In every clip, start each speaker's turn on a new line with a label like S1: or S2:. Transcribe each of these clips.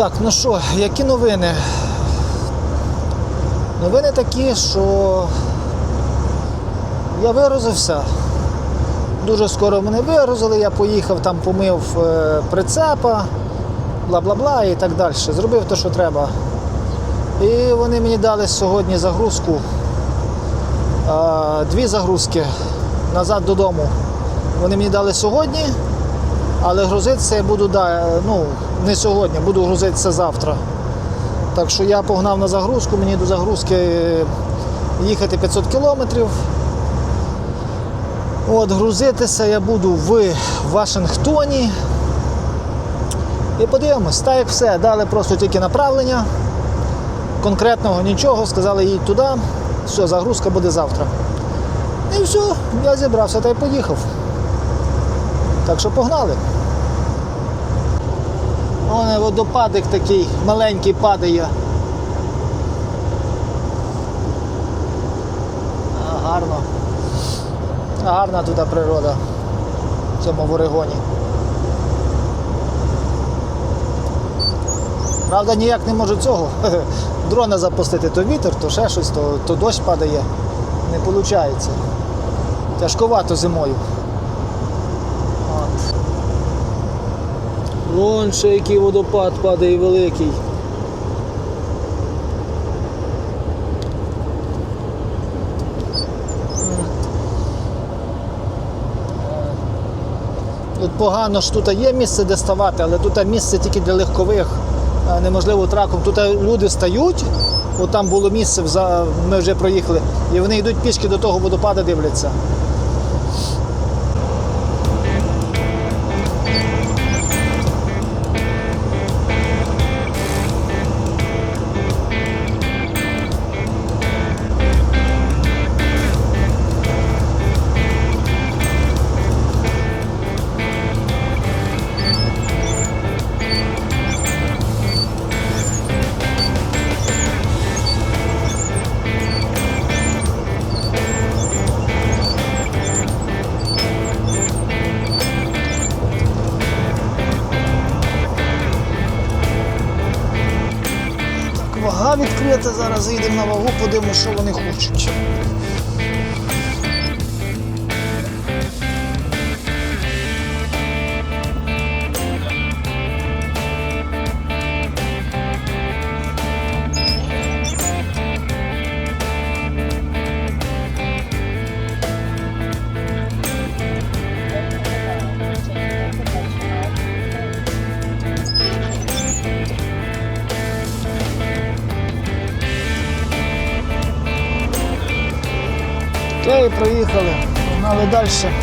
S1: Так, ну що, які новини? Новини такі, що я виразився. Дуже скоро мене виразили, я поїхав, там помив е, прицепа, бла-бла-бла і так далі. Зробив те, що треба. І вони мені дали сьогодні загрузку. Е, Дві загрузки назад додому. Вони мені дали сьогодні, але грузитися я буду ну, не сьогодні, буду грузитися завтра. Так що я погнав на загрузку, мені до загрузки їхати 500 кілометрів. От, грузитися я буду в Вашингтоні. І подивимось, так як все, дали просто тільки направлення. Конкретного нічого, сказали їдь туди, все, загрузка буде завтра. І все, я зібрався та й поїхав. Так що погнали. Вон водопадик такий маленький падає. Гарно. Гарна тут природа в цьому в Орегоні. Правда, ніяк не можу цього дрона запустити, то вітер, то ще щось, то, то дощ падає. Не виходить. Тяжковато зимою. Вон ще який водопад падає великий. Тут погано ж тут є місце, де ставати, але тут місце тільки для легкових, неможливо траком. Тут люди стають, от там було місце, ми вже проїхали, і вони йдуть пішки до того водопада, дивляться. Вага відкрита, зараз заїдемо на вагу, подивимося, що вони хочуть. Погнали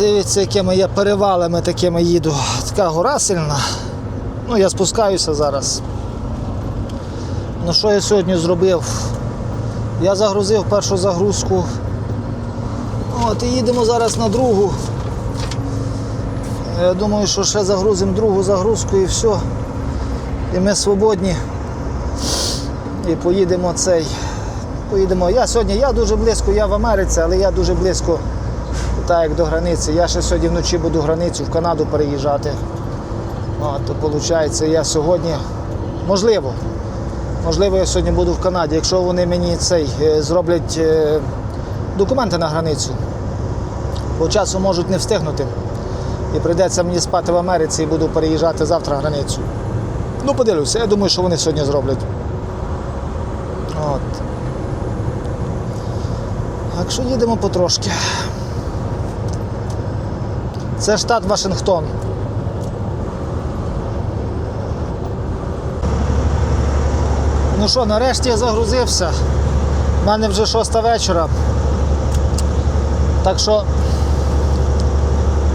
S1: дивіться, якими я перевалами такими їду. Така гора сильна. Ну, я спускаюся зараз. Ну що я сьогодні зробив? Я загрузив першу загрузку. От і їдемо зараз на другу. Я думаю, що ще загрузимо другу загрузку і все. І ми свободні. І поїдемо цей. Поїдемо. Я сьогодні, я дуже близько, я в Америці, але я дуже близько, так як до границі. Я ще сьогодні вночі буду границю в Канаду переїжджати. От, то виходить, я сьогодні, можливо, можливо, я сьогодні буду в Канаді, якщо вони мені цей е, зроблять е, документи на границю. Бо часу можуть не встигнути. І прийдеться мені спати в Америці і буду переїжджати завтра границю. Ну, подивлюся, я думаю, що вони сьогодні зроблять. От. Так що їдемо потрошки. Це штат Вашингтон. Ну що, нарешті я загрузився. У мене вже шоста вечора. Так що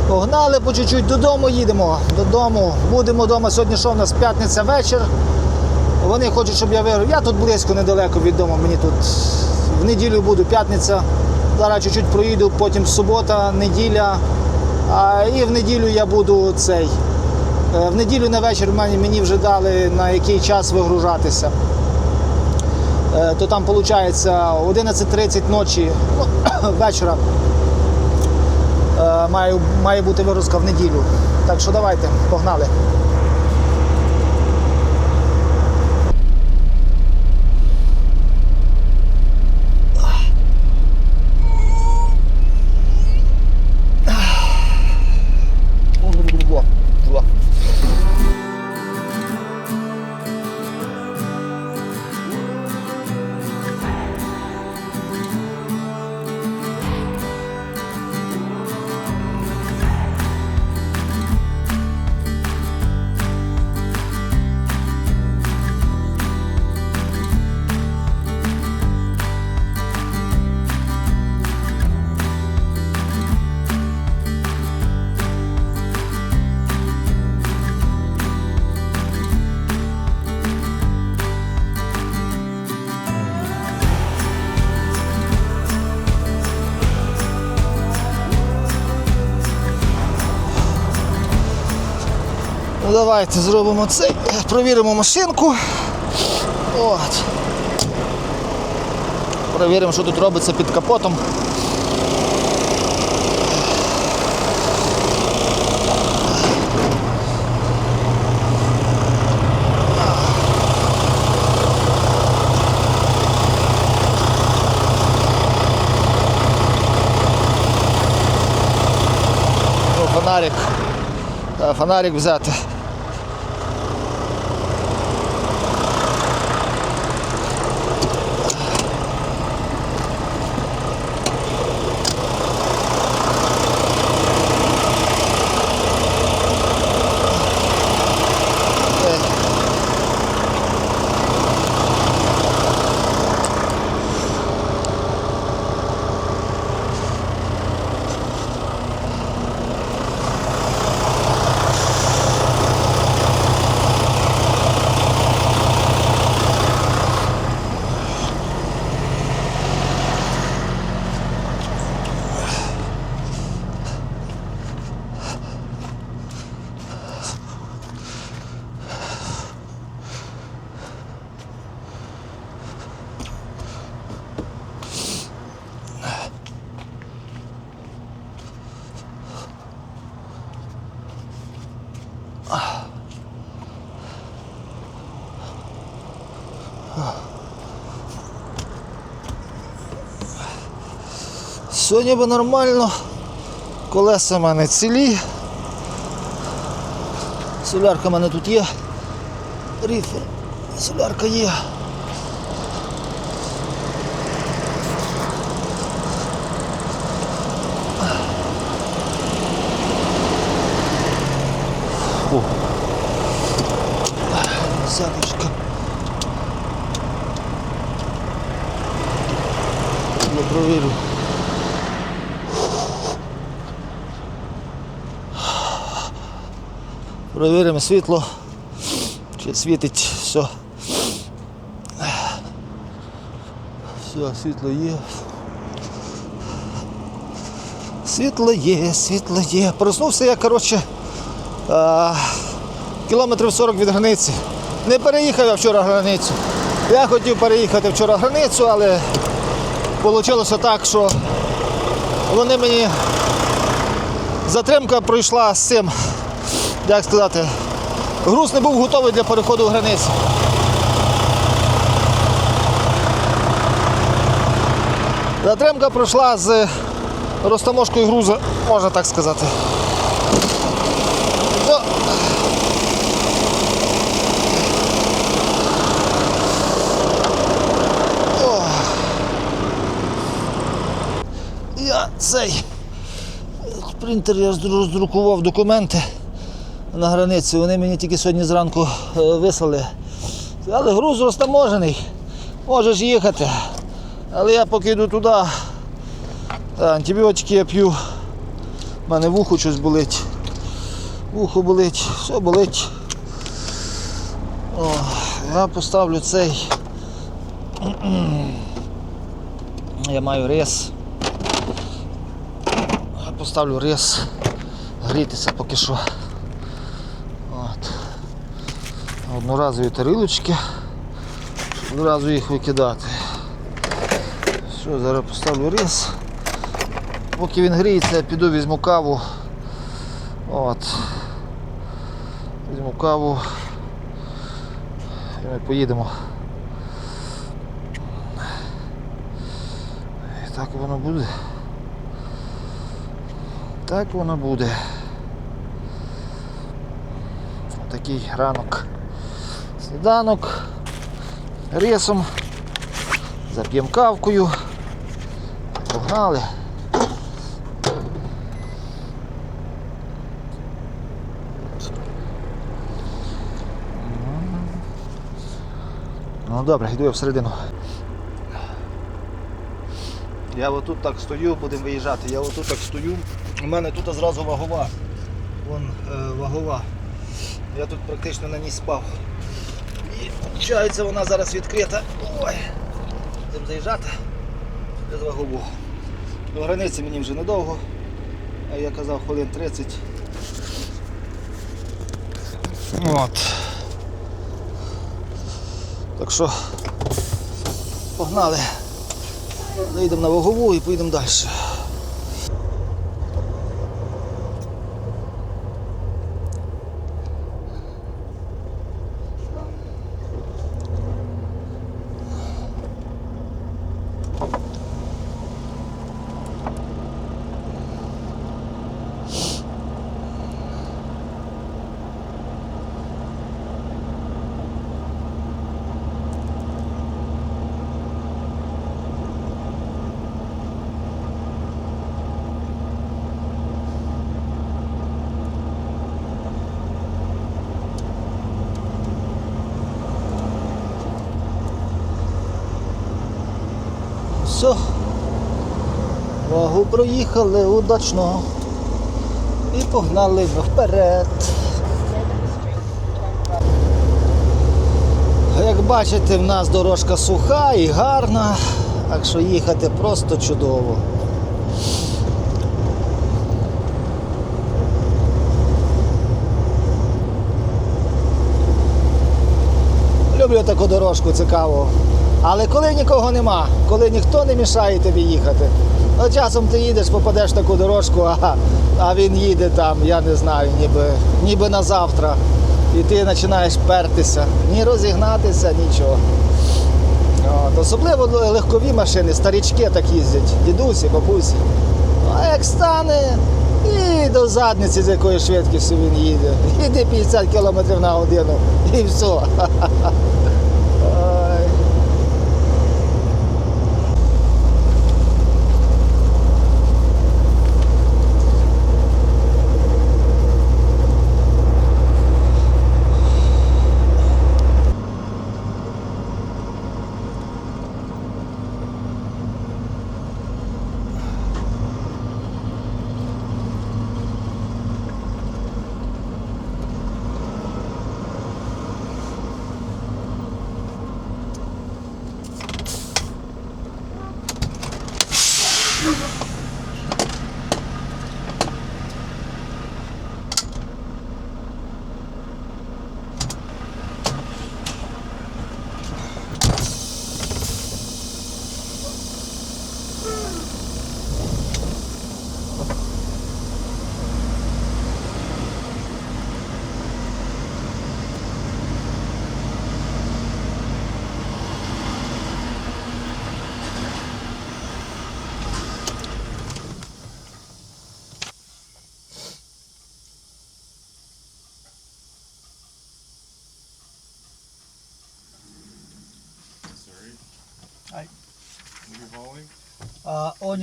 S1: погнали по чуть-чуть додому їдемо. Додому. Будемо вдома. Сьогодні що в нас п'ятниця вечір. Вони хочуть, щоб я виграв. Я тут близько, недалеко від дому. Мені тут в неділю буду п'ятниця. Зараз чуть-чуть проїду, потім субота, неділя. А, і в неділю я буду цей. е, В неділю на вечір мені, вже дали на який час вигружатися. Е, То там виходить 11.30 ночі ну, вечора. е, Має, бути вигрузка в неділю. Так що давайте, погнали. Давайте зробимо це, провіримо машинку. От. Провіримо, що тут робиться під капотом. Ну, Фонарик. Е, Фонарик взяти. Е. Сьогодні би нормально. Колеса в мене цілі. Солярка в мене тут є. Ріфер. Солярка є. Провіримо світло. Чи світить все. Все, світло є. Світло є, світло є. Проснувся я, коротше, а, кілометрів 40 від границі. Не переїхав я вчора границю. Я хотів переїхати вчора границю, але вийшло так, що вони мені затримка пройшла з цим, як сказати, груз не був готовий для переходу границі. Затримка пройшла з розтаможкою грузу, можна так сказати. Ну. Я цей принтер я роздрукував документи на границі. Вони мені тільки сьогодні зранку е, вислали. Але груз розтаможений. Можеш їхати. Але я поки йду туди, антибіотики я п'ю. У мене вухо щось болить. Вухо болить, все болить. О, я поставлю цей. Я маю рис. Я поставлю рис. Грітися поки що. От. Одноразові тарілочки. щоб Одразу їх викидати. Все, зараз поставлю рис. Поки він гріється, я піду візьму каву. От. Візьму каву. І ми поїдемо. І так воно буде. Так воно буде. Такий ранок. Сніданок рисом. Зап'ємо кавкою. Погнали. Ну добре, йду я всередину. Я отут так стою, будемо виїжджати. Я отут так стою. У мене тут зразу вагова. Вон е, вагова. Я тут практично на ній спав. Виходить, вона зараз відкрита. Ой. Будемо заїжджати без вагову. До границі мені вже недовго. А я казав хвилин 30. От. Так що погнали. Заїдемо на вагову і поїдемо далі. Все. Вагу проїхали удачно. І погнали вперед. Як бачите, в нас дорожка суха і гарна, так що їхати просто чудово. Люблю таку дорожку, цікаво. Але коли нікого нема, коли ніхто не мішає тобі їхати, ну часом ти їдеш, попадеш в таку дорожку, а, а він їде там, я не знаю, ніби, ніби на завтра. І ти починаєш пертися, ні розігнатися, нічого. От, особливо легкові машини, старічки так їздять, дідусі, бабусі. А як стане і до задниці, з якою швидкістю він їде. Іди 50 км на годину і все.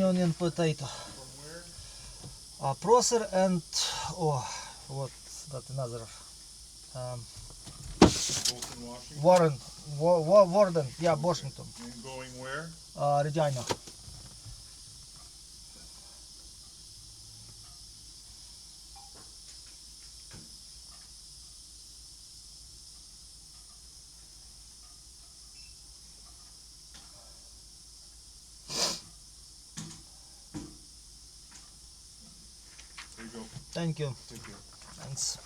S1: onion and potato. Uh, Prosser and oh, what that another um, Warren, Wa- Wa- Warden, yeah, Washington,
S2: And going where?
S1: uh, Regina.
S2: Thank you.
S1: Thank you. Thanks.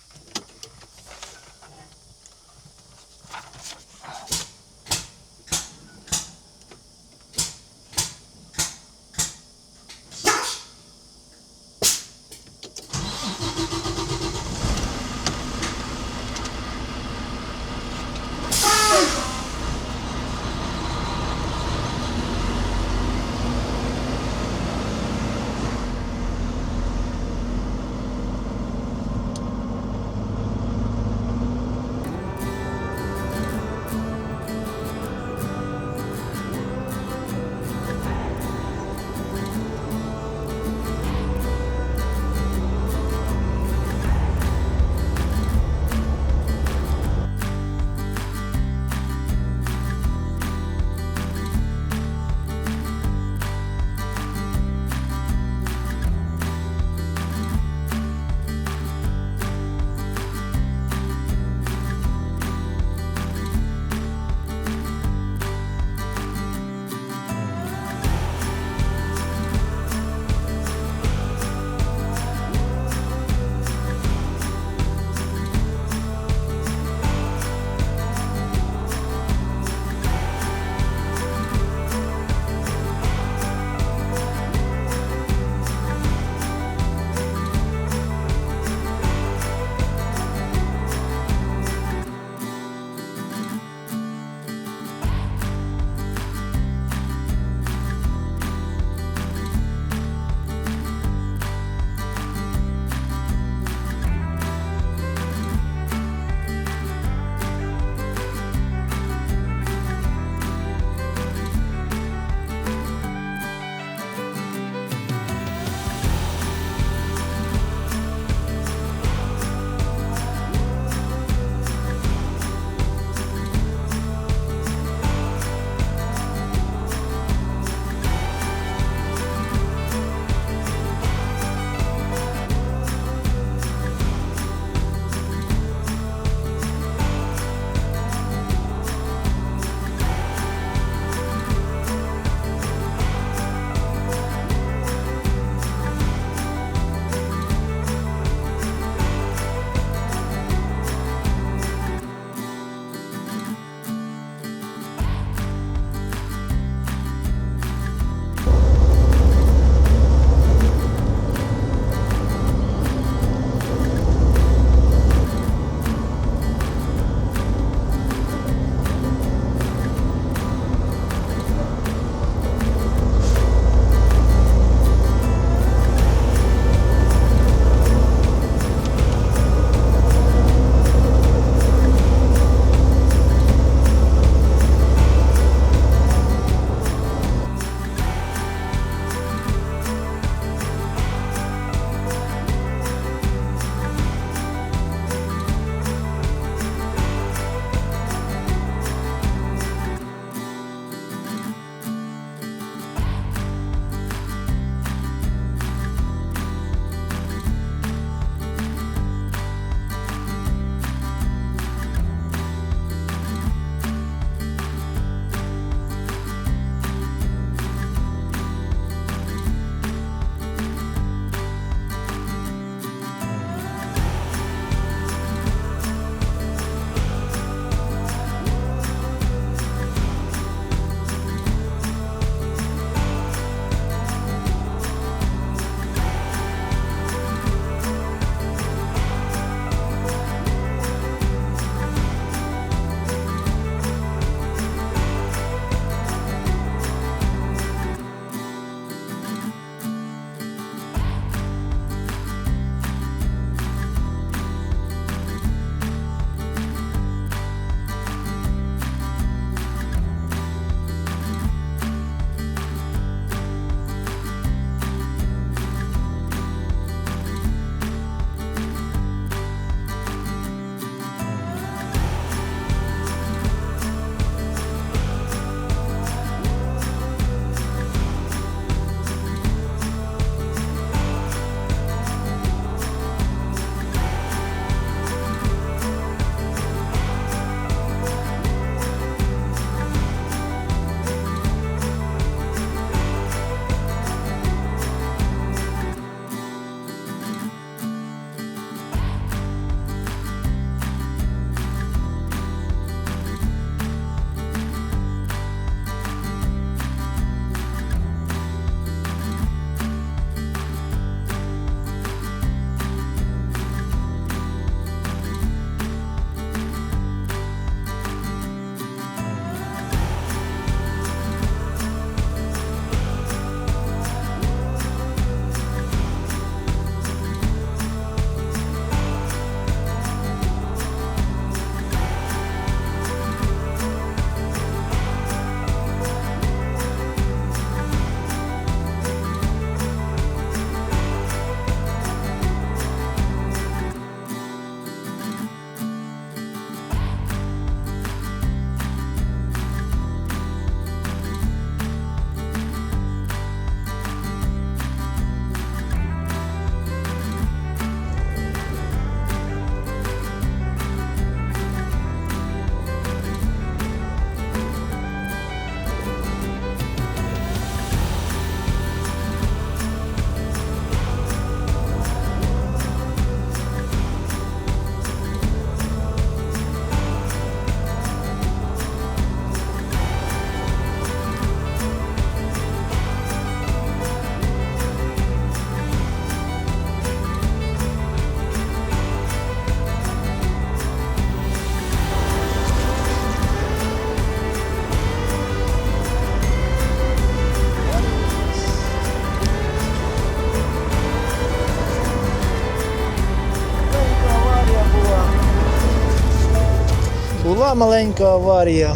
S1: Була маленька аварія.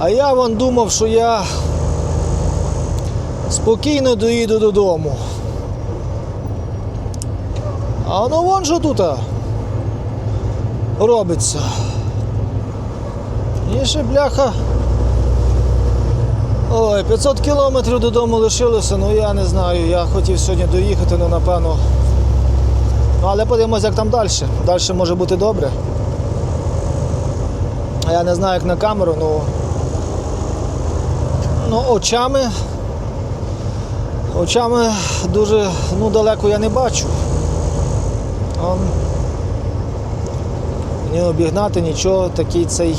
S1: А я вон думав, що я спокійно доїду додому. А ну вон що тут робиться. І ще бляха. Ой, 500 кілометрів додому лишилося, ну я не знаю. Я хотів сьогодні доїхати, ну напевно. Ну, але подивимось, як там далі. Далі може бути добре. А Я не знаю, як на камеру, ну. Ну, очами. Очами дуже ну, далеко я не бачу. Он, не обігнати нічого, такий цей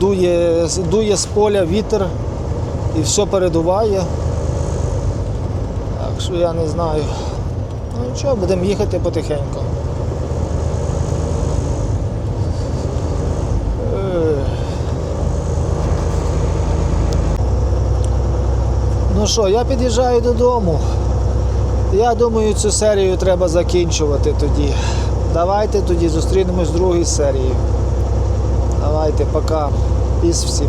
S1: дує, дує з поля вітер і все передуває. Так що я не знаю. Ну нічого, будемо їхати потихеньку. Ну що, я під'їжджаю додому. Я думаю, цю серію треба закінчувати тоді. Давайте тоді зустрінемось в другій серії. Давайте, пока. Піс всім.